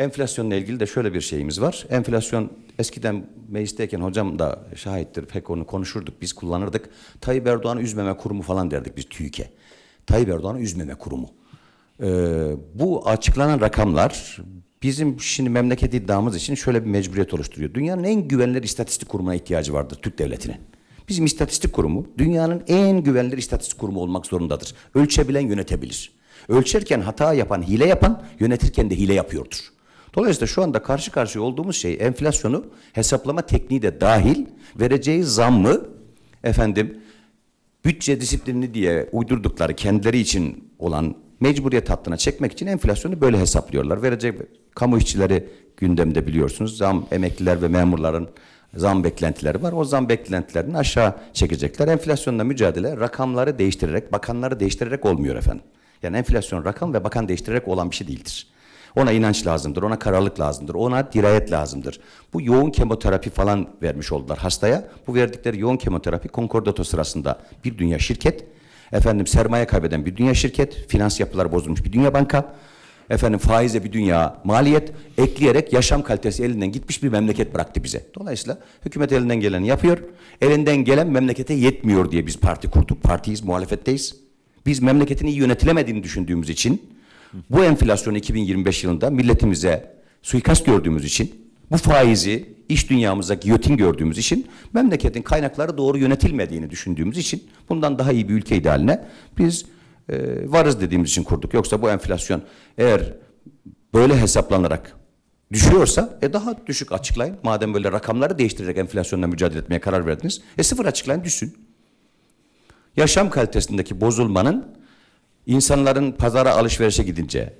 Enflasyonla ilgili de şöyle bir şeyimiz var. Enflasyon eskiden meclisteyken hocam da şahittir pek onu konuşurduk biz kullanırdık. Tayyip Erdoğan'ı üzmeme kurumu falan derdik biz TÜİK'e. Tayyip Erdoğan'ı üzmeme kurumu. Ee, bu açıklanan rakamlar bizim şimdi memleket iddiamız için şöyle bir mecburiyet oluşturuyor. Dünyanın en güvenilir istatistik kurumuna ihtiyacı vardır Türk devletinin. Bizim istatistik kurumu dünyanın en güvenilir istatistik kurumu olmak zorundadır. Ölçebilen yönetebilir. Ölçerken hata yapan, hile yapan, yönetirken de hile yapıyordur. Dolayısıyla şu anda karşı karşıya olduğumuz şey enflasyonu hesaplama tekniği de dahil vereceği zammı efendim bütçe disiplini diye uydurdukları kendileri için olan mecburiyet hattına çekmek için enflasyonu böyle hesaplıyorlar. Verecek kamu işçileri gündemde biliyorsunuz. Zam emekliler ve memurların zam beklentileri var. O zam beklentilerini aşağı çekecekler. Enflasyonla mücadele rakamları değiştirerek, bakanları değiştirerek olmuyor efendim. Yani enflasyon rakam ve bakan değiştirerek olan bir şey değildir. Ona inanç lazımdır, ona kararlılık lazımdır, ona dirayet lazımdır. Bu yoğun kemoterapi falan vermiş oldular hastaya. Bu verdikleri yoğun kemoterapi konkordato sırasında bir dünya şirket, efendim sermaye kaybeden bir dünya şirket, finans yapıları bozulmuş bir dünya banka, efendim faize bir dünya maliyet ekleyerek yaşam kalitesi elinden gitmiş bir memleket bıraktı bize. Dolayısıyla hükümet elinden geleni yapıyor. Elinden gelen memlekete yetmiyor diye biz parti kurduk. Partiyiz, muhalefetteyiz. Biz memleketin iyi yönetilemediğini düşündüğümüz için bu enflasyon 2025 yılında milletimize suikast gördüğümüz için bu faizi iş dünyamıza giyotin gördüğümüz için memleketin kaynakları doğru yönetilmediğini düşündüğümüz için bundan daha iyi bir ülke idealine biz e, varız dediğimiz için kurduk. Yoksa bu enflasyon eğer böyle hesaplanarak düşüyorsa e daha düşük açıklayın. Madem böyle rakamları değiştirerek enflasyonla mücadele etmeye karar verdiniz. E sıfır açıklayın düşsün. Yaşam kalitesindeki bozulmanın insanların pazara alışverişe gidince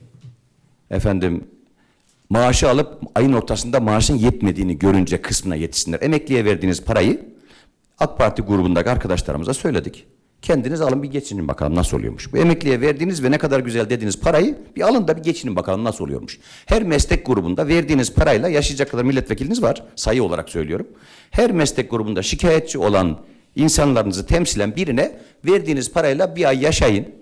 efendim maaşı alıp ayın ortasında maaşın yetmediğini görünce kısmına yetişsinler. Emekliye verdiğiniz parayı AK Parti grubundaki arkadaşlarımıza söyledik. Kendiniz alın bir geçinin bakalım nasıl oluyormuş. Bu emekliye verdiğiniz ve ne kadar güzel dediğiniz parayı bir alın da bir geçinin bakalım nasıl oluyormuş. Her meslek grubunda verdiğiniz parayla yaşayacak kadar milletvekiliniz var. Sayı olarak söylüyorum. Her meslek grubunda şikayetçi olan insanlarınızı temsilen birine verdiğiniz parayla bir ay yaşayın.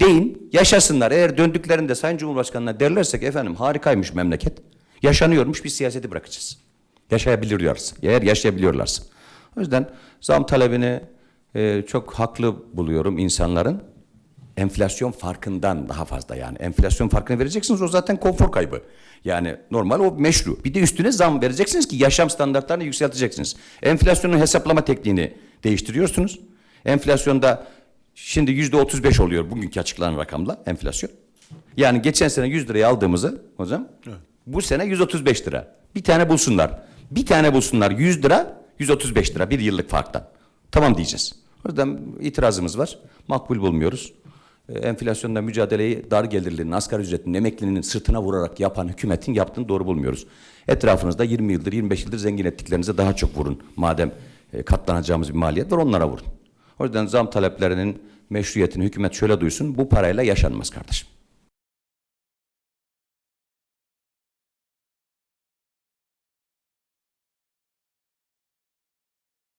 Deyin, yaşasınlar. Eğer döndüklerinde Sayın Cumhurbaşkanı'na derlersek efendim harikaymış memleket. Yaşanıyormuş biz siyaseti bırakacağız. Yaşayabiliyorlarsa, eğer yaşayabiliyorlarsa. O yüzden zam talebini e, çok haklı buluyorum insanların. Enflasyon farkından daha fazla yani. Enflasyon farkını vereceksiniz o zaten konfor kaybı. Yani normal o meşru. Bir de üstüne zam vereceksiniz ki yaşam standartlarını yükselteceksiniz. Enflasyonun hesaplama tekniğini değiştiriyorsunuz. Enflasyonda şimdi yüzde 35 oluyor bugünkü açıklanan rakamla enflasyon. Yani geçen sene 100 liraya aldığımızı hocam bu sene 135 lira. Bir tane bulsunlar. Bir tane bulsunlar 100 lira 135 lira bir yıllık farktan. Tamam diyeceğiz. O yüzden itirazımız var. Makbul bulmuyoruz. Ee, Enflasyonla mücadeleyi dar gelirlinin, asgari ücretin, emeklinin sırtına vurarak yapan hükümetin yaptığını doğru bulmuyoruz. Etrafınızda 20 yıldır, 25 yıldır zengin ettiklerinize daha çok vurun. Madem e, katlanacağımız bir maliyet var onlara vurun. O yüzden zam taleplerinin meşruiyetini hükümet şöyle duysun. Bu parayla yaşanmaz kardeşim.